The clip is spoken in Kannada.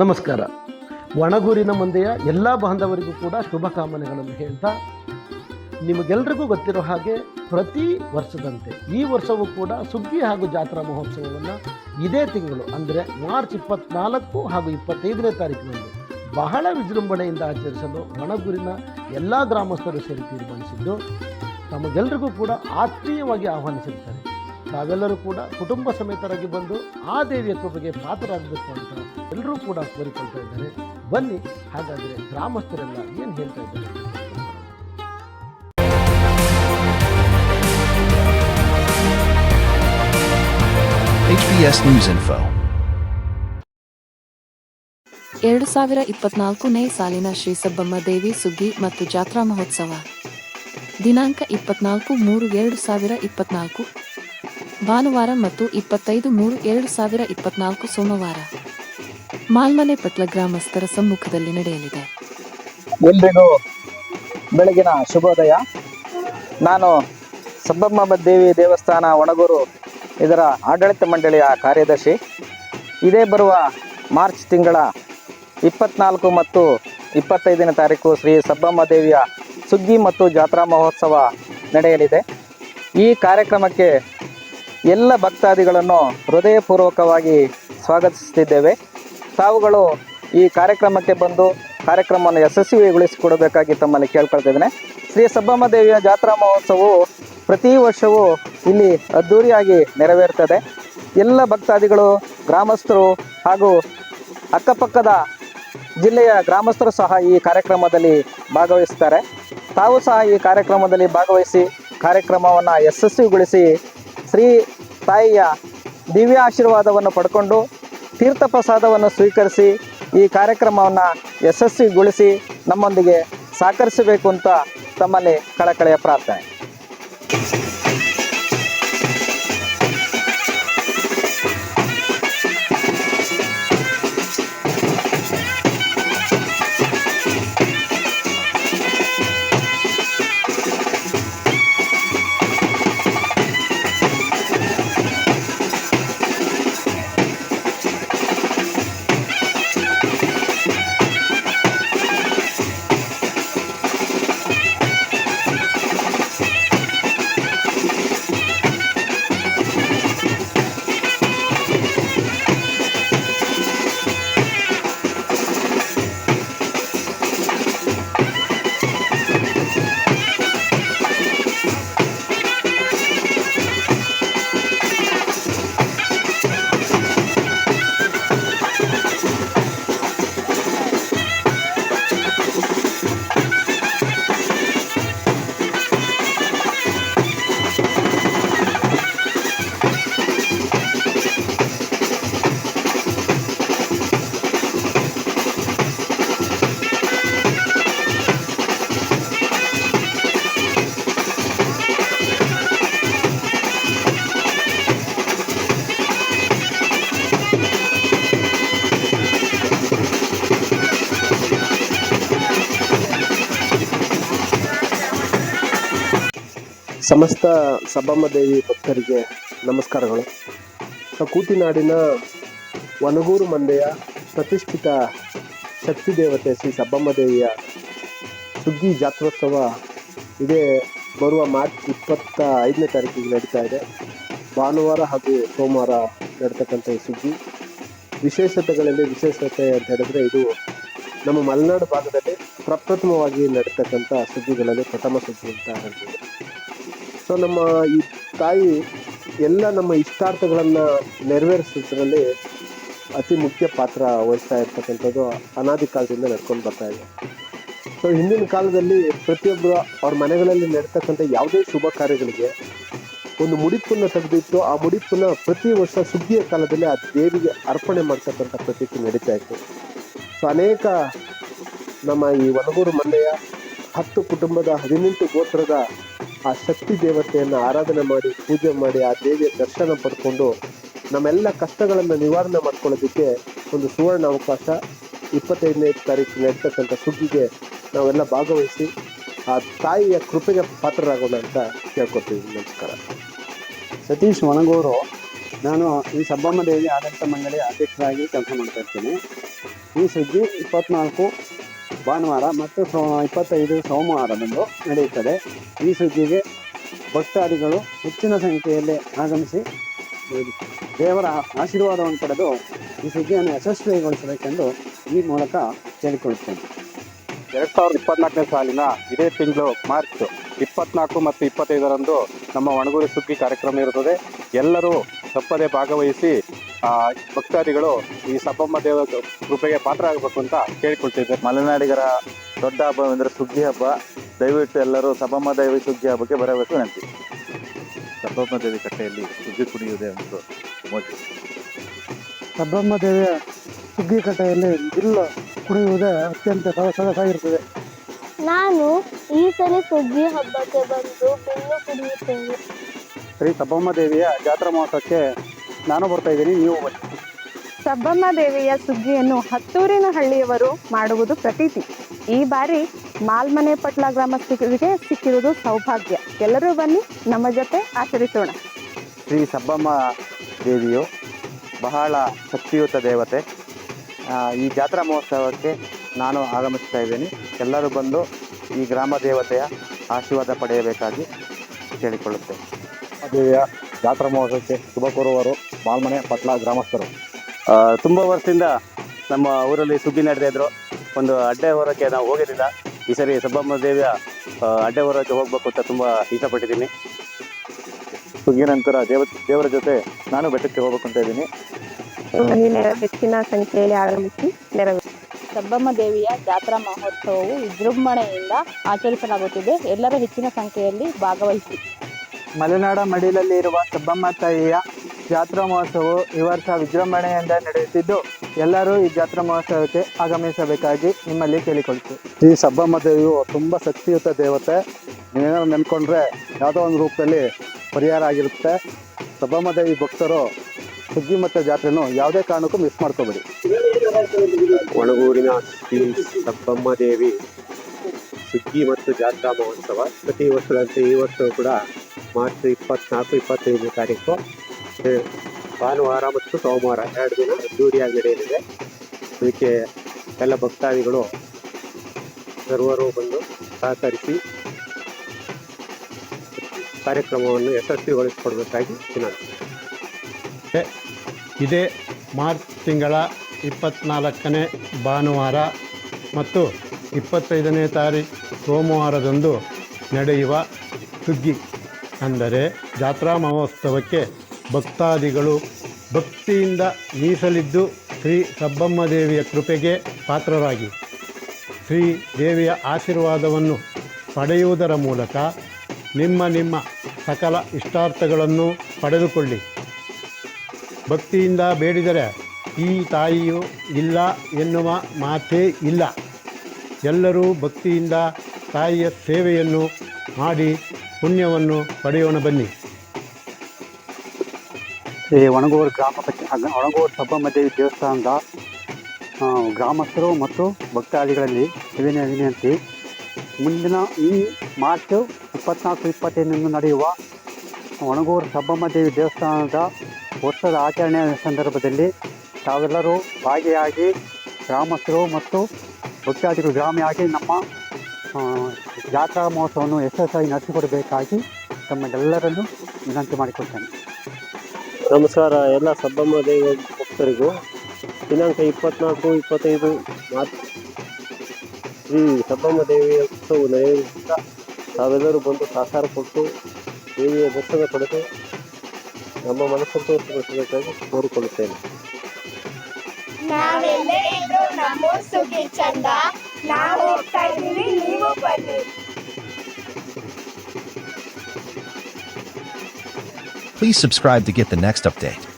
ನಮಸ್ಕಾರ. ಒಣಗೂರಿನ ಮಂದೆಯ ಎಲ್ಲ ಬಾಂಧವರಿಗೂ ಕೂಡ ಶುಭಕಾಮನೆಗಳನ್ನು ಹೇಳ್ತಾ, ನಿಮಗೆಲ್ರಿಗೂ ಗೊತ್ತಿರೋ ಹಾಗೆ ಪ್ರತಿ ವರ್ಷದಂತೆ ಈ ವರ್ಷವೂ ಕೂಡ ಸುಗ್ಗಿ ಹಾಗೂ ಜಾತ್ರಾ ಮಹೋತ್ಸವವನ್ನು ಇದೇ ತಿಂಗಳು, ಅಂದರೆ ಮಾರ್ಚ್ ಇಪ್ಪತ್ನಾಲ್ಕು ಹಾಗೂ ಇಪ್ಪತ್ತೈದನೇ ತಾರೀಕಿನಂದು ಬಹಳ ವಿಜೃಂಭಣೆಯಿಂದ ಆಚರಿಸಲು ಒಣಗೂರಿನ ಎಲ್ಲ ಗ್ರಾಮಸ್ಥರು ಸೇರಿ ತೀರ್ಮಾನಿಸಿದ್ದು ತಮಗೆಲ್ಲರಿಗೂ ಕೂಡ ಆತ್ಮೀಯವಾಗಿ ಆಹ್ವಾನಿಸಿರ್ತಾರೆ. ತಾವೆಲ್ಲರೂ ಕೂಡ ಕುಟುಂಬ ಸಮೇತರಾಗಿ ಬಂದು ಆ ದೇವಿಯ ಕೃಪೆಗೆ ಪಾತ್ರರಾಗಬೇಕು ಅಂತ ಎಲ್ಲರೂ ಕೂಡ ಕೋರಿಕೊಳ್ತಾ ಇದ್ದಾರೆ ಬನ್ನಿ ಹಾಗಾದರೆ ಗ್ರಾಮಸ್ಥರೆಲ್ಲ ಏನು ಹೇಳ್ತಾ ಇದ್ದಾರೆ. HBS News Info. ಎರಡು ಸಾವಿರ ಇಪ್ಪತ್ನಾಲ್ಕನೇ ಸಾಲಿನ ಶ್ರೀ ಸಬ್ಬಮ್ಮ ದೇವಿ ಸುಗ್ಗಿ ಮತ್ತು ಜಾತ್ರಾ ಮಹೋತ್ಸವ ದಿನಾಂಕ ಇಪ್ಪತ್ನಾಲ್ಕು ಮೂರು ಎರಡು ಸಾವಿರ ಇಪ್ಪತ್ನಾಲ್ಕು ಭಾನುವಾರ ಮತ್ತು ಇಪ್ಪತ್ತೈದು ಮೂರು ಎರಡು ಸಾವಿರ ಇಪ್ಪತ್ನಾಲ್ಕು ಸೋಮವಾರ. ಮಾಲ್ಮನೆ ಪಟ್ಲ ಗ್ರಾಮಸ್ಥರ ಸಮ್ಮುಖದಲ್ಲಿ ನಡೆಯಲಿದೆ. ಎಲ್ರಿಗೂ ಬೆಳಗಿನ ಶುಭೋದಯ. ನಾನು ಸಬ್ಬಮ್ಮ ದೇವಿ ದೇವಸ್ಥಾನ ಒಣಗೂರು, ಇದರ ಆಡಳಿತ ಮಂಡಳಿಯ ಕಾರ್ಯದರ್ಶಿ. ಇದೇ ಬರುವ ಮಾರ್ಚ್ ತಿಂಗಳ ಇಪ್ಪತ್ನಾಲ್ಕು ಮತ್ತು ಇಪ್ಪತ್ತೈದನೇ ತಾರೀಕು ಶ್ರೀ ಸಬ್ಬಮ್ಮ ದೇವಿಯ ಸುಗ್ಗಿ ಮತ್ತು ಜಾತ್ರಾ ಮಹೋತ್ಸವ ನಡೆಯಲಿದೆ. ಈ ಕಾರ್ಯಕ್ರಮಕ್ಕೆ ಎಲ್ಲ ಭಕ್ತಾದಿಗಳನ್ನು ಹೃದಯಪೂರ್ವಕವಾಗಿ ಸ್ವಾಗತಿಸುತ್ತಿದ್ದೇವೆ. ತಾವುಗಳು ಈ ಕಾರ್ಯಕ್ರಮಕ್ಕೆ ಬಂದು ಕಾರ್ಯಕ್ರಮವನ್ನು ಯಶಸ್ವಿಗೊಳಿಸಿಕೊಡಬೇಕಾಗಿ ತಮ್ಮಲ್ಲಿ ಕೇಳ್ಕೊಳ್ತಿದ್ದೇನೆ ಶ್ರೀ ಸಬ್ಬಮ್ಮ ದೇವಿಯ ಜಾತ್ರಾ ಮಹೋತ್ಸವವು ಪ್ರತಿ ವರ್ಷವೂ ಇಲ್ಲಿ ಅದ್ಧೂರಿಯಾಗಿ ನೆರವೇರ್ತದೆ. ಎಲ್ಲ ಭಕ್ತಾದಿಗಳು, ಗ್ರಾಮಸ್ಥರು ಹಾಗೂ ಅಕ್ಕಪಕ್ಕದ ಜಿಲ್ಲೆಯ ಗ್ರಾಮಸ್ಥರು ಸಹ ಈ ಕಾರ್ಯಕ್ರಮದಲ್ಲಿ ಭಾಗವಹಿಸ್ತಾರೆ ತಾವು ಸಹ ಈ ಕಾರ್ಯಕ್ರಮದಲ್ಲಿ ಭಾಗವಹಿಸಿ ಕಾರ್ಯಕ್ರಮವನ್ನು ಯಶಸ್ವಿಗೊಳಿಸಿ ಶ್ರೀ ತಾಯಿಯ ದಿವ್ಯ ಆಶೀರ್ವಾದವನ್ನು ಪಡ್ಕೊಂಡು ತೀರ್ಥ ಪ್ರಸಾದವನ್ನು ಸ್ವೀಕರಿಸಿ ಈ ಕಾರ್ಯಕ್ರಮವನ್ನು ಯಶಸ್ವಿಗೊಳಿಸಿ ನಮ್ಮೊಂದಿಗೆ ಸಹಕರಿಸಬೇಕು ಅಂತ ತಮ್ಮಲ್ಲಿ ಕಳಕಳೆಯ ಪ್ರಾರ್ಥನೆ. ಸಮಸ್ತ ಸಬ್ಬಮ್ಮ ದೇವಿ ಭಕ್ತರಿಗೆ ನಮಸ್ಕಾರಗಳು. ಸೊ ಕೂಟಿನಾಡಿನ ವನಗೂರು ಮಂದೆಯ ಪ್ರತಿಷ್ಠಿತ ಶಕ್ತಿ ದೇವತೆ ಶ್ರೀ ಸಬ್ಬಮ್ಮ ದೇವಿಯ ಸುಗ್ಗಿ ಜಾತ್ರೋತ್ಸವ ಇದೇ. ಬರುವ ಮಾರ್ಚ್ ಇಪ್ಪತ್ತ ಐದನೇ ತಾರೀಕಿಗೆ ನಡೀತಾ ಇದೆ. ಭಾನುವಾರ ಹಾಗೂ ಸೋಮವಾರ ನಡೀತಕ್ಕಂಥ ಈ ಸುಗ್ಗಿ. ವಿಶೇಷತೆಗಳಲ್ಲಿ ವಿಶೇಷತೆ ಅಂತ ಹೇಳಿದ್ರೆ ಇದು ನಮ್ಮ ಮಲೆನಾಡು ಭಾಗದಲ್ಲಿ ಪ್ರಪ್ರಥಮವಾಗಿ ನಡೀತಕ್ಕಂಥ ಸುಗ್ಗಿಗಳಲ್ಲಿ ಪ್ರಥಮ ಸುದ್ದಿ ಅಂತ ಹೇಳ್ಬೋದು. ಸೊ ನಮ್ಮ ಈ ತಾಯಿ ಎಲ್ಲ ನಮ್ಮ ಇಷ್ಟಾರ್ಥಗಳನ್ನು ನೆರವೇರಿಸೋದ್ರಲ್ಲಿ ಅತಿ ಮುಖ್ಯ ಪಾತ್ರ ವಹಿಸ್ತಾ ಇರ್ತಕ್ಕಂಥದ್ದು ಅನಾದಿ ಕಾಲದಿಂದ ನಡ್ಕೊಂಡು ಬರ್ತಾ ಇದೆ. ಸೊ ಹಿಂದಿನ ಕಾಲದಲ್ಲಿ ಪ್ರತಿಯೊಬ್ಬರು ಅವ್ರ ಮನೆಗಳಲ್ಲಿ ನಡೀತಕ್ಕಂಥ ಯಾವುದೇ ಶುಭ ಕಾರ್ಯಗಳಿಗೆ ಒಂದು ಮುಡಿಪನ್ನು ತೆಗೆದಿಟ್ಟು ಆ ಮುಡಿಪನ್ನು ಪ್ರತಿ ವರ್ಷ ಸುಗ್ಗಿಯ ಕಾಲದಲ್ಲಿ ಆ ದೇವಿಗೆ ಅರ್ಪಣೆ ಮಾಡ್ತಕ್ಕಂಥ ಪ್ರತೀತಿ ನಡೀತಾ ಇತ್ತು. ಸೊ ಅನೇಕ ನಮ್ಮ ಈ ಒಣಗೂರು ಮನೆಯ ಹತ್ತು ಕುಟುಂಬದ ಹದಿನೆಂಟು ಗೋತ್ರದ ಆ ಶಕ್ತಿ ದೇವತೆಯನ್ನು ಆರಾಧನೆ ಮಾಡಿ, ಪೂಜೆ ಮಾಡಿ, ಆ ದೇವಿಯ ದರ್ಶನ ಪಡ್ಕೊಂಡು ನಮ್ಮೆಲ್ಲ ಕಷ್ಟಗಳನ್ನು ನಿವಾರಣೆ ಮಾಡ್ಕೊಳ್ಳೋದಕ್ಕೆ ಒಂದು ಸುವರ್ಣ ಅವಕಾಶ ಇಪ್ಪತ್ತೈದನೇ ತಾರೀಕು ನಡೀತಕ್ಕಂಥ ಸುಗ್ಗಿಗೆ ನಾವೆಲ್ಲ ಭಾಗವಹಿಸಿ ಆ ತಾಯಿಯ ಕೃಪೆಗೆ ಪಾತ್ರರಾಗೋಣ ಅಂತ ಕೇಳ್ಕೊತೀವಿ ನಮಸ್ಕಾರ. ಸತೀಶ್ ಒಣಗೂರು ನಾನು ಈ ಸಬ್ಬಮ್ಮ ದೇವಿ ಆಡಳಿತ ಮಂಡಳಿ ಅಧ್ಯಕ್ಷರಾಗಿ ಕೆಲಸ ಮಾಡ್ತಾ ಇರ್ತೀನಿ. ಈ ಸುದ್ದಿ ಇಪ್ಪತ್ನಾಲ್ಕು ಭಾನುವಾರ ಮತ್ತು ಸೋ ಇಪ್ಪತ್ತೈದು ಸೋಮವಾರದಂದು ನಡೆಯುತ್ತದೆ. ಈ ಸುದ್ದಿಗೆ ಭಕ್ತಾದಿಗಳು ಹೆಚ್ಚಿನ ಸಂಖ್ಯೆಯಲ್ಲಿ ಆಗಮಿಸಿ ದೇವರ ಆಶೀರ್ವಾದವನ್ನು ಪಡೆದು ಈ ಸುದ್ದಿಯನ್ನು ಯಶಸ್ವಿಗೊಳಿಸಬೇಕೆಂದು ಈ ಮೂಲಕ ಕೇಳಿಕೊಳ್ಳುತ್ತೇನೆ. ಎರಡು ಸಾವಿರದ ಇಪ್ಪತ್ನಾಲ್ಕನೇ ಸಾಲಿನ ಇದೇ ತಿಂಗಳು ಮಾರ್ಚ್ ಇಪ್ಪತ್ನಾಲ್ಕು ಮತ್ತು ಇಪ್ಪತ್ತೈದರಂದು ನಮ್ಮ ಒಣಗೂರು ಸುಗ್ಗಿ ಕಾರ್ಯಕ್ರಮ ಇರುತ್ತದೆ. ಎಲ್ಲರೂ ತಪ್ಪದೆ ಭಾಗವಹಿಸಿ ಭಕ್ತಾದಿಗಳು ಈ ಸಬ್ಬಮ್ಮ ದೇವ ಕೃಪೆಗೆ ಪಾತ್ರ ಆಗಬೇಕು ಅಂತ ಕೇಳಿಕೊಳ್ತಿದ್ದೆ ಮಲೆನಾಡಿಗರ ದೊಡ್ಡ ಹಬ್ಬವೆಂದರೆ ಸುಗ್ಗಿ ಹಬ್ಬ. ದಯವಿಟ್ಟು ಎಲ್ಲರೂ ಸಬ್ಬಮ್ಮ ದೇವಿ ಸುಗ್ಗಿ ಹಬ್ಬಕ್ಕೆ ಬರಬೇಕು ವಿನಂತಿ ಸಬ್ಬಮ್ಮ ದೇವಿ ಕಟ್ಟೆಯಲ್ಲಿ ಸುಗ್ಗಿ ಕುಡಿಯುವುದೇ ಒಂದು ಮೋಜು. ಸಬ್ಬಮ್ಮ ದೇವಿಯ ಸುಗ್ಗಿ ಕಟ್ಟೆಯಲ್ಲಿ ಇಲ್ಲ ಕುಡಿಯುವುದೇ ಅತ್ಯಂತ ಸೊಗಸಾಗಿರುತ್ತದೆ ನಾನು ಈ ಸಲ ಸುಗ್ಗಿ ಹಬ್ಬಕ್ಕೆ ಬಂದು ಬಿಲ್ಲು ಕುಡಿಯುತ್ತೇನೆ ಶ್ರೀ ಸಬ್ಬಮ್ಮ ದೇವಿಯ ಜಾತ್ರಾ ಮಹೋತ್ಸವಕ್ಕೆ ನಾನು ಬರ್ತಾ ಇದ್ದೀನಿ ನೀವು ಬನ್ನಿ. ಸಬ್ಬಮ್ಮ ದೇವಿಯ ಸುಗ್ಗಿಯನ್ನು ಹತ್ತೂರಿನ ಹಳ್ಳಿಯವರು ಮಾಡುವುದು ಪ್ರತೀತಿ. ಈ ಬಾರಿ ಮಾಲ್ಮನೆ ಪಟ್ಲ ಗ್ರಾಮಸ್ಥರಿಗೆ ಸಿಕ್ಕಿರುವುದು ಸೌಭಾಗ್ಯ. ಎಲ್ಲರೂ ಬನ್ನಿ ನಮ್ಮ ಜೊತೆ ಆಚರಿಸೋಣ. ಶ್ರೀ ಸಬ್ಬಮ್ಮ ದೇವಿಯು ಬಹಳ ಶಕ್ತಿಯುತ ದೇವತೆ. ಆ, ಈ ಜಾತ್ರಾ ಮಹೋತ್ಸವಕ್ಕೆ ನಾನು ಆಗಮಿಸ್ತಾ ಇದ್ದೀನಿ. ಎಲ್ಲರೂ ಬಂದು ಈ ಗ್ರಾಮ ದೇವತೆಯ ಆಶೀರ್ವಾದ ಪಡೆಯಬೇಕಾಗಿ ಕೇಳಿಕೊಳ್ಳುತ್ತೇನೆ. ದೇವಿಯ ಜಾತ್ರಾ ಮಹೋತ್ಸವಕ್ಕೆ ಶುಭ ಕೋರುವರು ಮಾಲ್ಮನೆ ಪಟ್ಲ ಗ್ರಾಮಸ್ಥರು. ತುಂಬ ವರ್ಷದಿಂದ ನಮ್ಮ ಊರಲ್ಲಿ ಸುಗ್ಗಿ ನಡೆದಿದ್ರು ಒಂದು ಅಡ್ಡೆ ಹೊರಕ್ಕೆ ನಾವು ಹೋಗಿರಲಿಲ್ಲ ಈ ಸರಿ ಸಬ್ಬಮ್ಮ ದೇವಿಯ ಅಡ್ಡೆ ಹೊರಕ್ಕೆ ಹೋಗ್ಬೇಕು ಅಂತ ತುಂಬ ಇಷ್ಟಪಟ್ಟಿದ್ದೀನಿ. ಸುಗ್ಗಿ ನಂತರ ದೇವ ದೇವರ ಜೊತೆ ನಾನು ಬೆಟ್ಟಕ್ಕೆ ಹೋಗ್ಬೇಕು ಅಂತ ಇದ್ದೀನಿ. ಹೆಚ್ಚಿನ ಸಂಖ್ಯೆಯಲ್ಲಿ ಆಗಮಿಸಿ ನೆರವೇರಿಸಿ ಸಬ್ಬಮ್ಮ ದೇವಿಯ ಜಾತ್ರಾ ಮಹೋತ್ಸವವು ವಿಜೃಂಭಣೆಯಿಂದ ಆಚರಿಸಲಾಗುತ್ತಿದೆ. ಎಲ್ಲರೂ ಹೆಚ್ಚಿನ ಸಂಖ್ಯೆಯಲ್ಲಿ ಭಾಗವಹಿಸಿ. ಮಲೆನಾಡ ಮಡಿಲಲ್ಲಿ ಇರುವ ಸಬ್ಬಮ್ಮ ತಾಯಿಯ ಜಾತ್ರಾ ಮಹೋತ್ಸವವು ಈ ವರ್ಷ ವಿಜೃಂಭಣೆಯಿಂದ ನಡೆಯುತ್ತಿದ್ದು ಎಲ್ಲರೂ ಈ ಜಾತ್ರಾ ಮಹೋತ್ಸವಕ್ಕೆ ಆಗಮಿಸಬೇಕಾಗಿ ನಿಮ್ಮಲ್ಲಿ ಕೇಳಿಕೊಳ್ತೀವಿ ಈ ಸಬ್ಬಮ್ಮ ದೇವಿಯು ತುಂಬ ಶಕ್ತಿಯುತ ದೇವತೆ. ನೀವೇನಾದ್ರು ನೆನ್ಕೊಂಡ್ರೆ ಯಾವುದೋ ಒಂದು ರೂಪದಲ್ಲಿ ಪರಿಹಾರ ಆಗಿರುತ್ತೆ. ಸಬ್ಬಮ್ಮ ದೇವಿ ಭಕ್ತರು ಸುಗ್ಗಿ ಮತ್ತು ಜಾತ್ರೆನೂ ಯಾವುದೇ ಕಾರಣಕ್ಕೂ ಮಿಸ್ ಮಾಡ್ಕೋಬೇಡಿ. ಒಣಗೂರಿನ ಶ್ರೀ ಸಬ್ಬಮ್ಮ ದೇವಿ ಸುಗ್ಗಿ ಮತ್ತು ಜಾತ್ರಾ ಮಹೋತ್ಸವ ಪ್ರತಿ ವರ್ಷದಂತೆ ಈ ವರ್ಷವೂ ಕೂಡ ಮಾರ್ಚ್ ಇಪ್ಪತ್ನಾಲ್ಕು ಇಪ್ಪತ್ತೈದನೇ ತಾರೀಕು ಭಾನುವಾರ ಮತ್ತು ಸೋಮವಾರ ಎರಡು ದಿನ ಅದ್ದೂರಿಯಾಗಿ ನಡೆಯಲಿದೆ. ಅದಕ್ಕೆ ಎಲ್ಲ ಭಕ್ತಾದಿಗಳು, ಸರ್ವರು ಬಂದು ಸಹಕರಿಸಿ ಕಾರ್ಯಕ್ರಮವನ್ನು ಯಶಸ್ವಿಗೊಳಿಸಿಕೊಡಬೇಕಾಗಿ ವಿನಂತಿ. ಇದೇ ಮಾರ್ಚ್ ತಿಂಗಳ ಇಪ್ಪತ್ನಾಲ್ಕನೇ ಭಾನುವಾರ ಮತ್ತು ಇಪ್ಪತ್ತೈದನೇ ತಾರೀಕು ಸೋಮವಾರದಂದು ನಡೆಯುವ ಸುಗ್ಗಿ ಅಂದರೆ ಜಾತ್ರಾ ಮಹೋತ್ಸವಕ್ಕೆ ಭಕ್ತಾದಿಗಳು ಭಕ್ತಿಯಿಂದ ಮೀಸಲಿದ್ದು ಶ್ರೀ ಸಬ್ಬಮ್ಮ ದೇವಿಯ ಕೃಪೆಗೆ ಪಾತ್ರರಾಗಿ. ಶ್ರೀ ದೇವಿಯ ಆಶೀರ್ವಾದವನ್ನು ಪಡೆಯುವುದರ ಮೂಲಕ ನಿಮ್ಮ ನಿಮ್ಮ ಸಕಲ ಇಷ್ಟಾರ್ಥಗಳನ್ನು ಪಡೆದುಕೊಳ್ಳಿ. ಭಕ್ತಿಯಿಂದ ಬೇಡಿದರೆ ಈ ತಾಯಿಯು ಇಲ್ಲ ಎನ್ನುವ ಮಾತೇ ಇಲ್ಲ. ಎಲ್ಲರೂ ಭಕ್ತಿಯಿಂದ ತಾಯಿಯ ಸೇವೆಯನ್ನು ಮಾಡಿ ಪುಣ್ಯವನ್ನು ಪಡೆಯೋಣ ಬನ್ನಿ. ಈ ಒಣಗೂರು ಗ್ರಾಮ ಪಂಚಾಯತ್ ಒಣಗೂರು ದೇವಿ ದೇವಸ್ಥಾನದ ಗ್ರಾಮಸ್ಥರು ಮತ್ತು ಭಕ್ತಾದಿಗಳಲ್ಲಿ ವಿನಯ ವಿನಂತಿ ಮುಂದಿನ ಈ ಮಾರ್ಚ್ ಇಪ್ಪತ್ನಾಲ್ಕು ಇಪ್ಪತ್ತೈದರಂದು ನಡೆಯುವ ಒಣಗೂರು ಸಬ್ಬಮ್ಮ ದೇವಿ ದೇವಸ್ಥಾನದ ವರ್ಷದ ಆಚರಣೆಯ ಸಂದರ್ಭದಲ್ಲಿ ತಾವೆಲ್ಲರೂ ಭಾಗಿಯಾಗಿ ಗ್ರಾಮಸ್ಥರು ಮತ್ತು ಭಕ್ತಾದಿಗಳು ಗ್ರಾಮಿಯಾಗಿ ನಮ್ಮ ಜಾತ್ರಾ ಮಹೋತ್ಸವವನ್ನು ಯಶಸ್ವಿಯಾಗಿ ನಡೆಸಿಕೊಡಬೇಕಾಗಿ ತಮ್ಮೆಲ್ಲರನ್ನು ವಿನಂತಿ ಮಾಡಿಕೊಳ್ತೇನೆ. ನಮಸ್ಕಾರ, ಎಲ್ಲ ಸಬ್ಬಮ್ಮ ದೇವಿ ಭಕ್ತರಿಗೂ. ದಿನಾಂಕ ಇಪ್ಪತ್ನಾಲ್ಕು, ಇಪ್ಪತ್ತೈದು ಮಾರ್ಚ್ ಶ್ರೀ ಸಬ್ಬಮ್ಮ ದೇವಿಯ ಉತ್ಸವ ನಡೆಯುವುದರಿಂದ ತಾವೆಲ್ಲರೂ ಬಂದು ಸಹಕಾರ ಕೊಟ್ಟು, ದೇವಿಯ ದರ್ಶನ ಪಡೆದು ನಮ್ಮ ಮನಸ್ಸಂತೋಷಪಡಿಸಬೇಕಾಗಿ ಕೋರಿಕೊಳ್ಳುತ್ತೇನೆ. ನಾವೆಲ್ಲೇ ಇದ್ರು ನಮ್ಮ ಚಂದ. ನಾವು ನೀವು ಬನ್ನಿ. Please subscribe to get the next update.